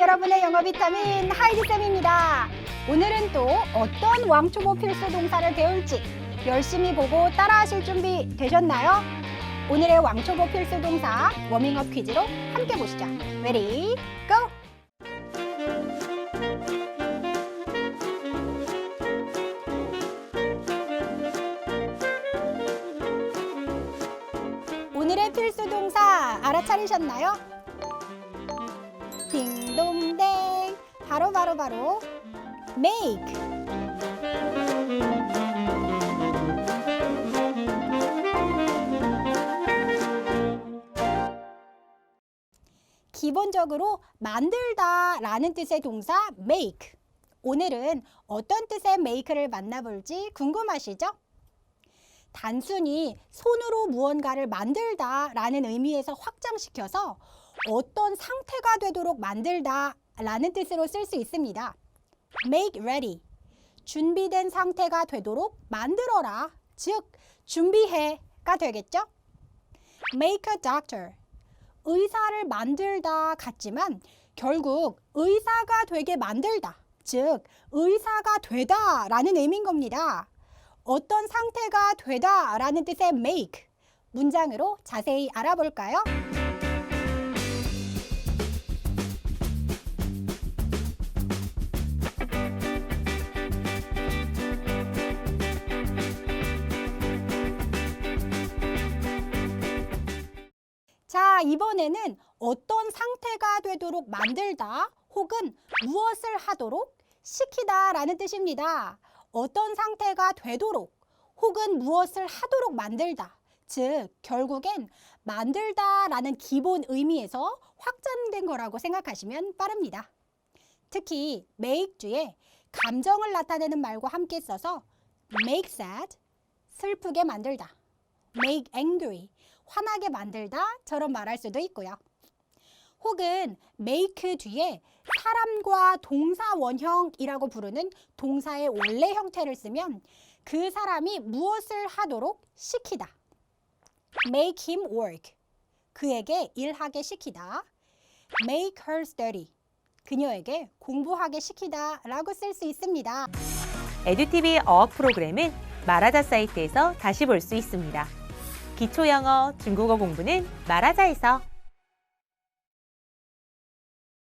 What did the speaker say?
여러분의 영어 비타민 하이디쌤입니다. 오늘은 또 어떤 왕초보 필수 동사를 배울지 열심히 보고 따라하실 준비 되셨나요? 오늘의 왕초보 필수 동사 워밍업 퀴즈로 함께 보시죠. Ready, go! 오늘의 필수 동사 알아차리셨나요? 딩동댕 바로 바로 바로 make 기본적으로 만들다 라는 뜻의 동사 make 오늘은 어떤 뜻의 make를 만나볼지 궁금하시죠? 단순히 손으로 무언가를 만들다 라는 의미에서 확장시켜서 어떤 상태가 되도록 만들다 라는 뜻으로 쓸 수 있습니다. make ready. 준비된 상태가 되도록 만들어라. 즉, 준비해가 되겠죠? make a doctor. 의사를 만들다 같지만 결국 의사가 되게 만들다. 즉, 의사가 되다 라는 의미인 겁니다. 어떤 상태가 되다 라는 뜻의 make. 문장으로 자세히 알아볼까요? 자, 이번에는 어떤 상태가 되도록 만들다 혹은 무엇을 하도록 시키다 라는 뜻입니다. 어떤 상태가 되도록 혹은 무엇을 하도록 만들다. 즉, 결국엔 만들다 라는 기본 의미에서 확장된 거라고 생각하시면 빠릅니다. 특히 make 주에 감정을 나타내는 말과 함께 써서 make sad, 슬프게 만들다. make angry, 화나게 만들다 처럼 말할 수도 있고요. 혹은 make 뒤에 사람과 동사 원형이라고 부르는 동사의 원래 형태를 쓰면 그 사람이 무엇을 하도록 시키다. make him work. 그에게 일하게 시키다. make her study. 그녀에게 공부하게 시키다 라고 쓸 수 있습니다. 에듀티비 어학 프로그램은 마라자 사이트에서 다시 볼 수 있습니다. 기초 영어, 중국어 공부는 마라자에서